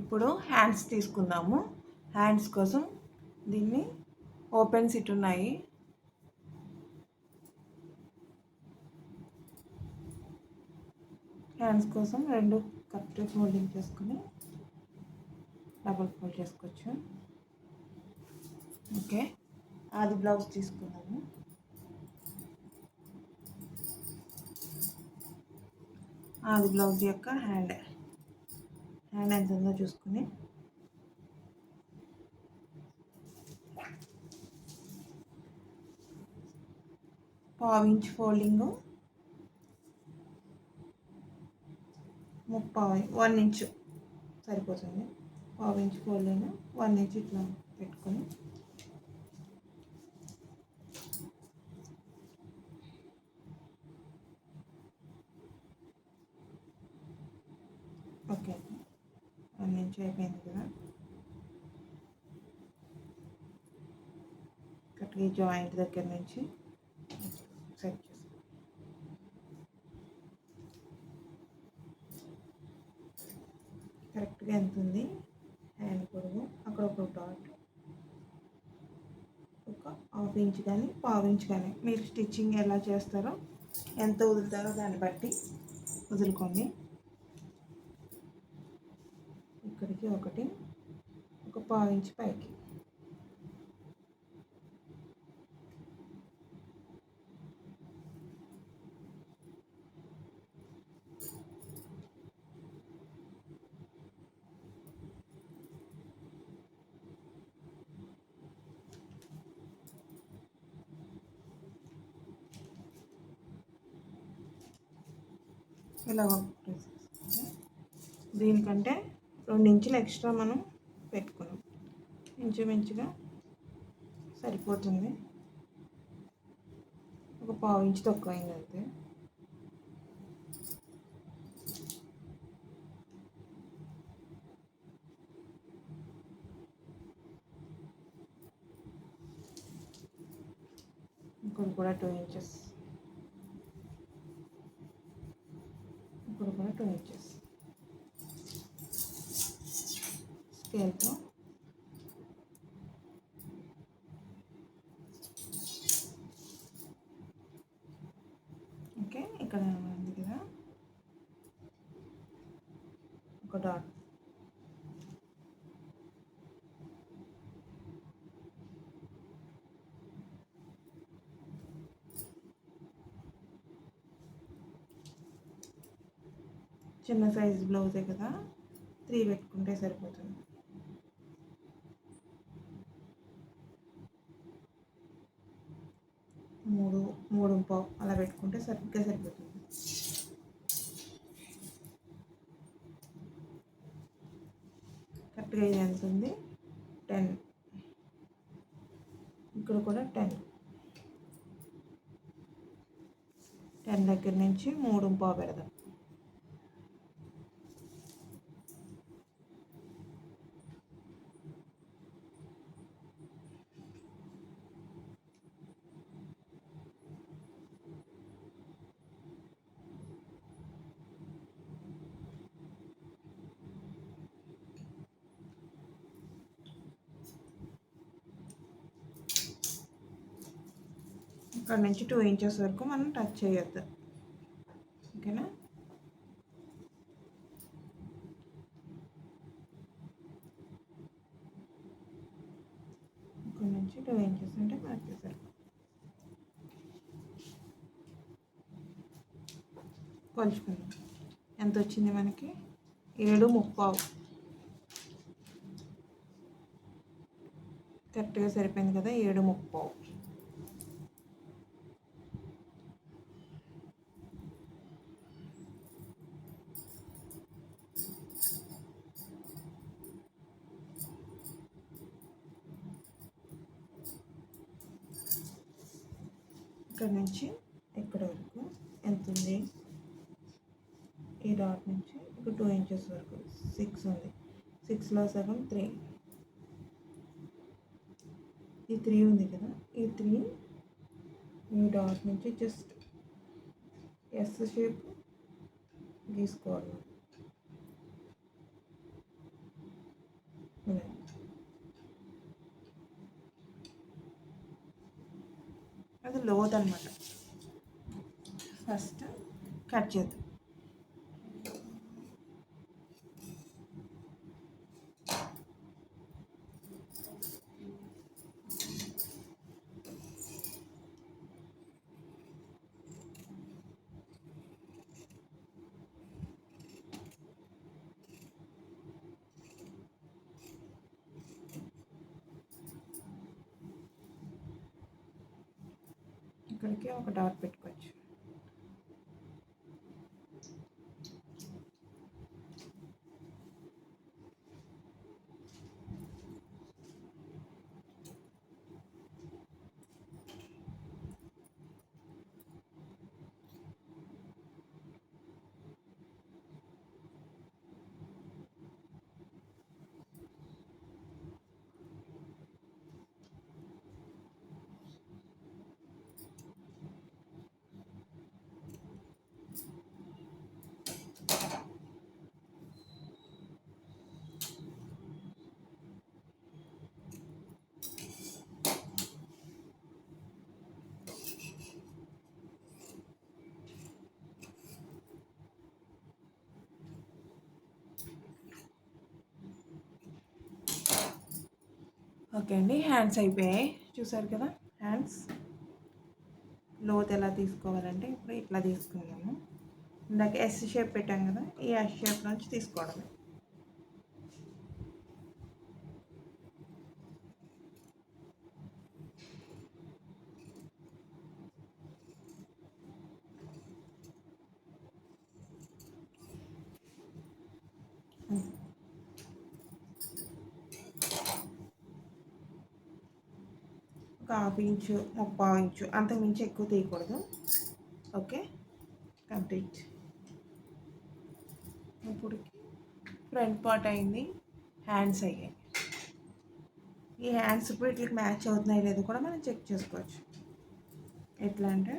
ఇప్పుడు హ్యాండ్స్ తీసుకుందాము. హ్యాండ్స్ కోసం దీన్ని ఓపెన్ సిట్ ఉన్నాయి. హ్యాండ్స్ కోసం రెండు కరెక్ట్ ఫోల్డింగ్ చేసుకుని డబుల్ ఫోల్డ్ చేసుకోవచ్చు. ఓకే. అది బ్లౌజ్ తీసుకున్నాము అది బ్లౌజ్ యొక్క హ్యాండ్ హ్యాండ్ ఎంత ఉందో చూసుకుని. పావు ఇంచ్ ఫోల్డింగ్. ముప్పావు వన్ ఇంచ్ సరిపోతుంది. పావు ఇంచ్ ఫోల్డింగ్ వన్ ఇంచ్ ఇట్లా పెట్టుకొని ఓకే వన్ ఇంచ్ అయిపోయింది కదా. కరెక్ట్గా జాయింట్ దగ్గర నుంచి సెట్ చేస్తాం. కరెక్ట్గా ఎంత ఉంది? హ్యాండ్ పొడుగు. అక్కడ ఒక డాట్ ఒక హాఫ్ ఇంచ్ కానీ పావు ఇంచ్ కానీ మీరు స్టిచ్చింగ్ ఎలా చేస్తారో ఎంత వదులుతారో దాన్ని బట్టి వదులుకోండి. ఇక్కడికి ఒకటి ఒక పావు ఇంచ్ పైకి. ఇలా దీనికంటే రెండు ఇంచులు ఎక్స్ట్రా మనం పెట్టుకున్నాం. ఇంచుమించుగా సరిపోతుంది. ఒక పావు ఇంచు తక్కువ అయింది అంతే. ఇక్కడ కూడా టూ ఇంచెస్. ఇప్పుడు కూడా టూ ఇంచెస్ స్కేల్తో ఓకే ఇక్కడ ఉంది కదా ఒక డాట్ చిన్న సైజ్ బ్లౌజే కదా త్రీ పెట్టుకుంటే సరిపోతుంది. మూడు మూడు పావు అలా పెట్టుకుంటే సరిగ్గా సరిపోతుంది. కరెక్ట్గా ఇది ఎంత ఉంది? టెన్. ఇక్కడ కూడా టెన్. టెన్ దగ్గర నుంచి మూడు పావు పెడదాం. ఇక్కడ నుంచి టూ ఇంచెస్ వరకు మనం టచ్ చేయొద్దు. ఓకేనా? ఇక్కడ నుంచి టూ ఇంచెస్ అంటే మనకి సరిపోతుంది కొలుచుకుందాం. ఎంత వచ్చింది మనకి? ఏడు ముప్పావు. కరెక్ట్గా సరిపోయింది కదా ఏడు ముప్పావు. ఇక్కడ నుంచి ఇక్కడ వరకు ఎంత ఉంది? ఈ డాట్ నుంచి ఒక టూ ఇంచెస్ వరకు. సిక్స్ ఉంది. సిక్స్లో సగం త్రీ ఈ త్రీ ఉంది కదా. ఈ త్రీ ఈ డాట్ నుంచి జస్ట్ ఎస్ షేప్ గీసుకోవాలి ఇలా. అది లోత్ అనమాట ఫస్ట్ కట్ చేద్దాం. ఇక్కడికి ఒక డాట్ పెట్టుకోవచ్చు. ఓకే అండి హ్యాండ్స్ అయిపోయాయి. చూసారు కదా హ్యాండ్స్. లోత్ ఎలా తీసుకోవాలంటే ఇప్పుడు ఇట్లా తీసుకున్నాము ఇందాక ఎస్ షేప్ పెట్టాం కదా ఈ ఎస్ షేప్ నుంచి తీసుకోవడమే. ఒక హాఫ్ ఇంచు ముప్పావు ఇంచు అంతకుమించి ఎక్కువ తీయకూడదు. ఓకే? కంప్లీట్. ఇప్పుడు ఫ్రంట్ పార్ట్ అయింది. హ్యాండ్స్ అయ్యాయి. ఈ హ్యాండ్స్ ఇప్పుడు ఇట్లకి మ్యాచ్ అవుతున్నాయి లేదు కూడా మనం చెక్ చేసుకోవచ్చు. ఎట్లా అంటే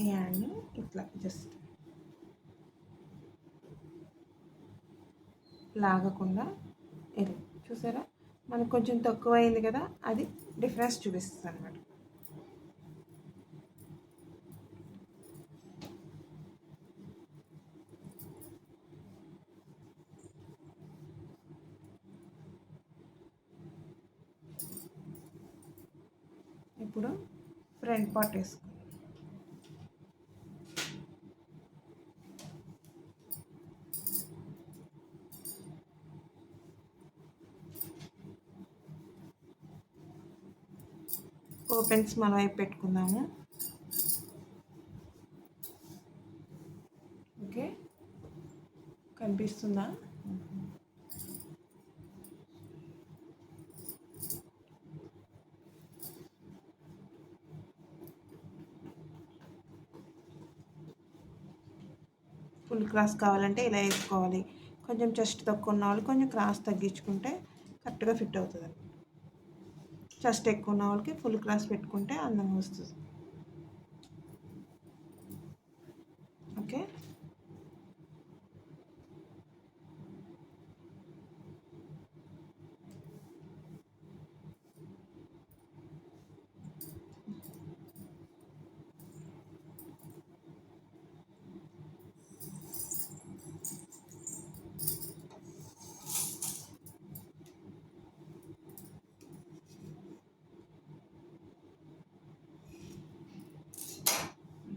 ఈ హ్యాండ్ని ఇట్లా జస్ట్ లాగకుండా ఇది చూసారా? మనకు కొంచెం తక్కువ అయింది కదా అది డిఫరెన్స్ చూపిస్తుంది అనమాట ఇప్పుడు ఫ్రంట్ పార్ట్ వేసుకో. ఓపెన్స్ మన వైపు పెట్టుకుందాము. ఓకే. కనిపిస్తుందా? ఫుల్ క్రాస్ కావాలంటే ఇలా వేసుకోవాలి. కొంచెం చెస్ట్ తక్కువ ఉన్న వాళ్ళు కొంచెం క్రాస్ తగ్గించుకుంటే కరెక్ట్గా ఫిట్ అవుతుంది చెస్ట్ ఎక్కువ ఉన్న వాళ్ళకి ఫుల్ క్రాస్ పెట్టుకుంటే అందంగా వస్తుంది ఓకే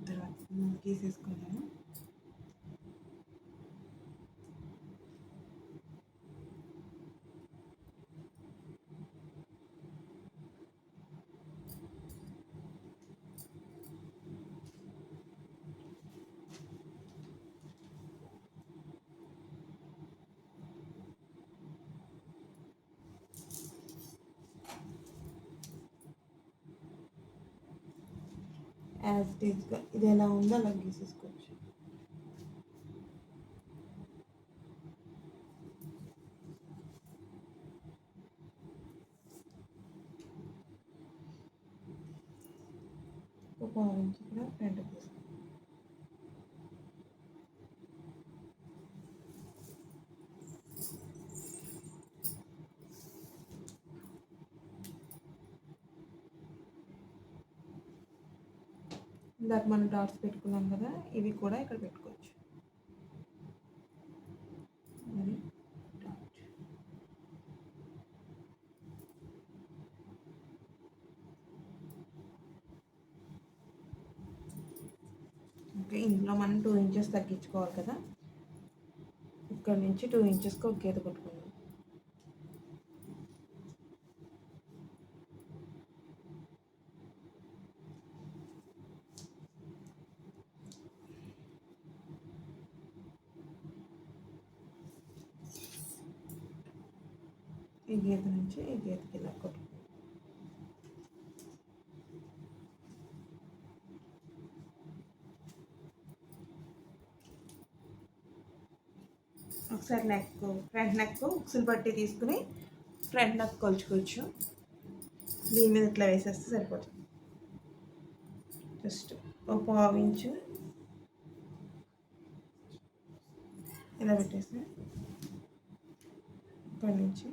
తర్వాత తీసేసుకున్నాను. యాజ్ ఇట్ ఈస్గా ఇది ఎలా ఉందో అలా గీసేసుకోవచ్చు ఒక ఆరెంజ్ కూడా ఫ్రంట్ తీసుకో ఇందాక మనం డాట్స్ పెట్టుకున్నాం కదా ఇవి కూడా ఇక్కడ పెట్టుకోవచ్చు. ఓకే ఇందులో మనం టూ ఇంచెస్ తగ్గించుకోవాలి కదా. ఇక్కడ నుంచి టూ ఇంచెస్కి ఒక గీత కొట్టుకుందాం. ఈ గీత నుంచి ఈ గీతకి ఇలా ఒకసారి నెక్ ఫ్రంట్ నెక్ ఉక్సులు పట్టి తీసుకుని ఫ్రంట్ నెక్ కొలుచుకోవచ్చు. దీని మీద ఇట్లా వేసేస్తే సరిపోతుంది. జస్ట్ ఒక పావు ఇంచు ఇలా పెట్టేసి ఇక్కడి నుంచి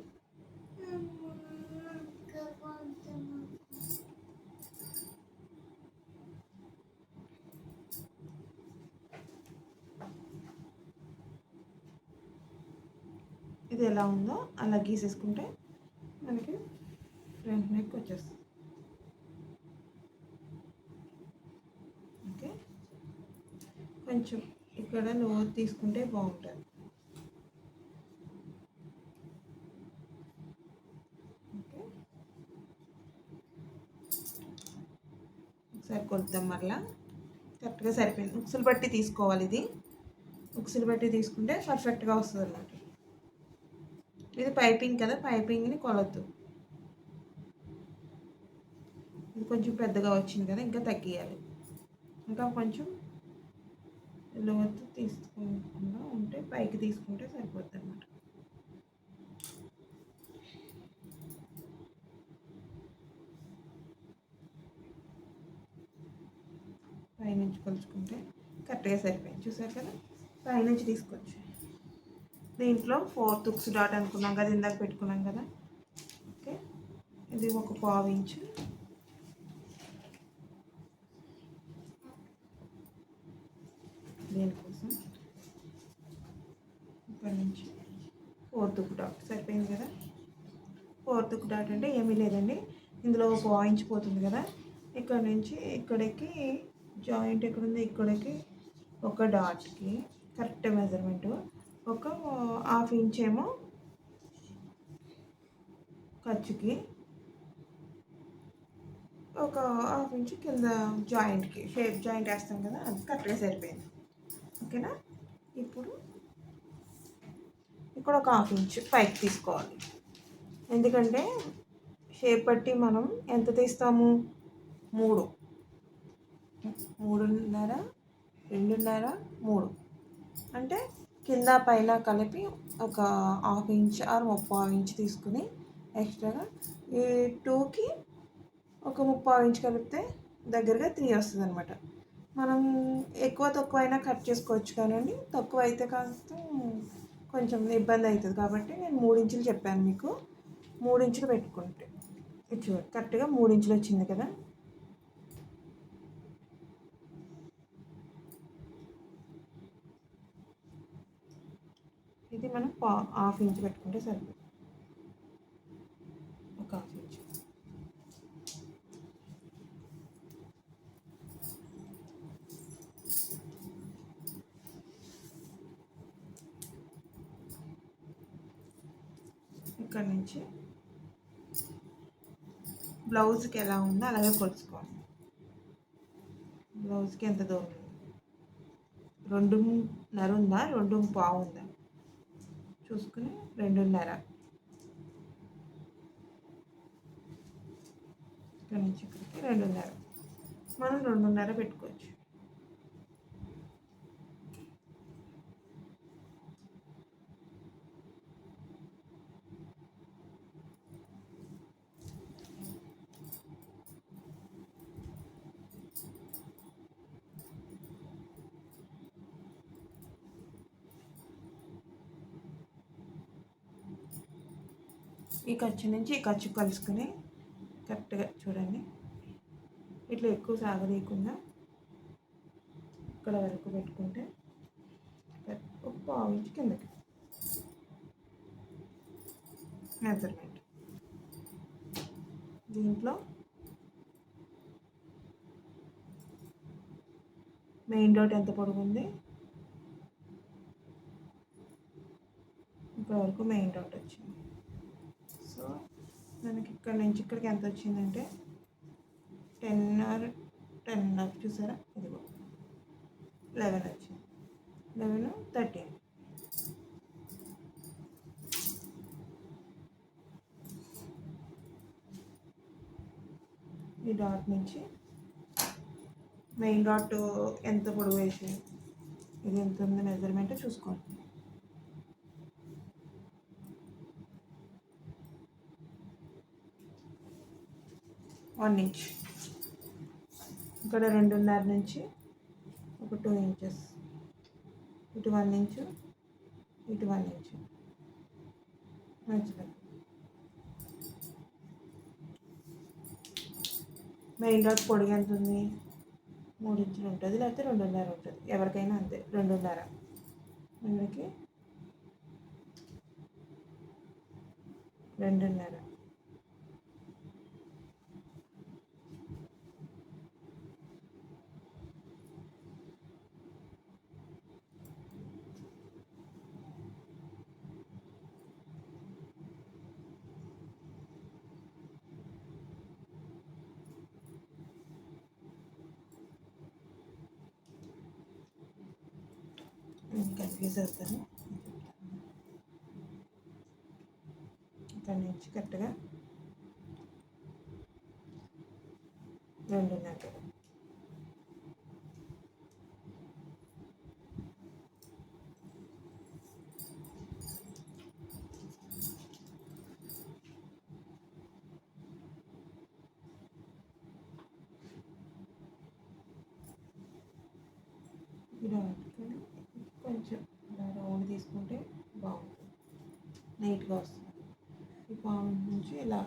ఇది ఎలా ఉందో అలా గీసేసుకుంటే మనకి ఫ్రంట్ నెక్ వచ్చేస్తుంది. ఓకే? కొంచెం ఇక్కడ లోతు తీసుకుంటే బాగుంటుంది ఓకే సరికొద్దాం మరలా? కరెక్ట్గా సరిపోయింది. ఉక్సులు బట్టి తీసుకోవాలి ఇది. ఉక్సులు బట్టి తీసుకుంటే పర్ఫెక్ట్గా వస్తుంది అన్నమాట ఇది పైపింగ్ కదా పైపింగ్ని కొలద్దు. ఇది కొంచెం పెద్దగా వచ్చింది కదా ఇంకా తగ్గియాలి. ఇంకా కొంచెం లోతు తీసుకోకుండా ఉంటే పైకి తీసుకుంటే సరిపోద్ది అన్నమాట పైనుంచి కొలుచుకుంటే కరెక్ట్గా సరిపోయింది. చూసారు కదా? పైనుంచి తీసుకోవచ్చు దీంట్లో ఫోర్ తుక్స్ డాట్ అనుకున్నాం కదా ఇందాక పెట్టుకున్నాం కదా? ఓకే. ఇది ఒక పావు ఇంచు. దీనికోసం ఇక్కడ నుంచి ఫోర్ తుక్ డాట్. సరిపోయింది కదా? ఫోర్ తుక్ డాట్ అంటే ఏమీ లేదండి. ఇందులో ఒక పావు ఇంచు పోతుంది కదా? ఇక్కడ నుంచి ఇక్కడికి జాయింట్ ఎక్కడ ఉంది? ఇక్కడికి. ఒక డాట్కి కరెక్ట్ మెజర్మెంట్. ఒక హాఫ్ ఇంచ్ ఏమో ఖర్చుకి. ఒక హాఫ్ ఇంచ్ కింద జాయింట్కి షేప్ జాయింట్ వేస్తాం కదా అది కరెక్ట్గా సరిపోయింది. ఓకేనా? ఇప్పుడు ఇక్కడ ఒక హాఫ్ ఇంచ్ పైకి తీసుకోవాలి. ఎందుకంటే షేప్ బట్టి మనం ఎంత తీస్తాము? మూడు. మూడున్నర రెండున్నర మూడు. అంటే కింద పైన కలిపి ఒక హాఫ్ ఇంచ్ ఆర్ ముప్పై ఇంచ్ తీసుకుని ఎక్స్ట్రాగా ఈ టూకి ఒక ముప్పై ఇంచ్ కలిపితే దగ్గరగా త్రీ వస్తుంది అనమాట మనం ఎక్కువ తక్కువ అయినా కట్ చేసుకోవచ్చు కానండి. తక్కువ అయితే కాస్త కొంచెం ఇబ్బంది అవుతుంది. కాబట్టి నేను మూడు ఇంచులు చెప్పాను మీకు. మూడు ఇంచులు పెట్టుకుంటే. చూడండి కరెక్ట్గా మూడు ఇంచులు వచ్చింది కదా. ఇది మనం పా హాఫ్ ఇంచ్ పెట్టుకుంటే సరిపోతుంది. ఒక హాఫ్ ఇంచ్. ఇక్కడ నుంచి బ్లౌజ్కి ఎలా ఉందో అలాగే కొలుచుకోవాలి. బ్లౌజ్కి ఎంత దూరం? రెండున్నర ఉందా? రెండు పావు ఉందా? చూసుకుని రెండున్నర. ఇక్కడ నుంచి ఇక్కడికి రెండున్నర. మనం రెండున్నర పెట్టుకోవచ్చు. ఈ ఖర్చు నుంచి ఈ ఖర్చు కలుసుకుని కరెక్ట్గా చూడండి. ఇట్లా ఎక్కువ సాగదీయకుండా ఇక్కడ వరకు పెట్టుకుంటే ఉప్పు ఆవించి కిందకి. మెజర్మెంట్ దీంట్లో మెయిన్ డోట్ ఎంత పొడుగుంది? ఇప్పటివరకు వరకు మెయిన్ డాట్ వచ్చింది. సో మనకి ఇక్కడ నుంచి ఇక్కడికి ఎంత వచ్చిందంటే టెన్ ఆర్ టెన్ ఆర్ చూసారా? ఇదిగో. లెవెన్ వచ్చింది. లెవెన్ థర్టీన్ ఈ డాట్ నుంచి మెయిన్ డాట్ ఎంత పొడవు వేసి ఇది ఎంత ఉంది మెజర్మెంట్ చూసుకోండి. One inch. ఇక్కడ రెండున్నర నుంచి ఒక టూ ఇంచెస్. ఇటు వన్ ఇంచు ఇటు వన్ ఇంచు. మంచిగా మెయిన్ డాట్ పొడిగి ఎంత ఉంది? మూడు ఇంచులు ఉంటుంది లేకపోతే రెండున్నర ఉంటుంది. ఎవరికైనా అంతే రెండున్నర. మనకి రెండున్నర. కన్ఫ్యూజ్ అవుతాను ఇక్కడ నుంచి కరెక్ట్గా రెండున్నర ఇలా కొంచెం తీసుకుంటే బాగుంటుంది. నీట్గా వస్తుంది. ఈ పాము నుంచి ఇలా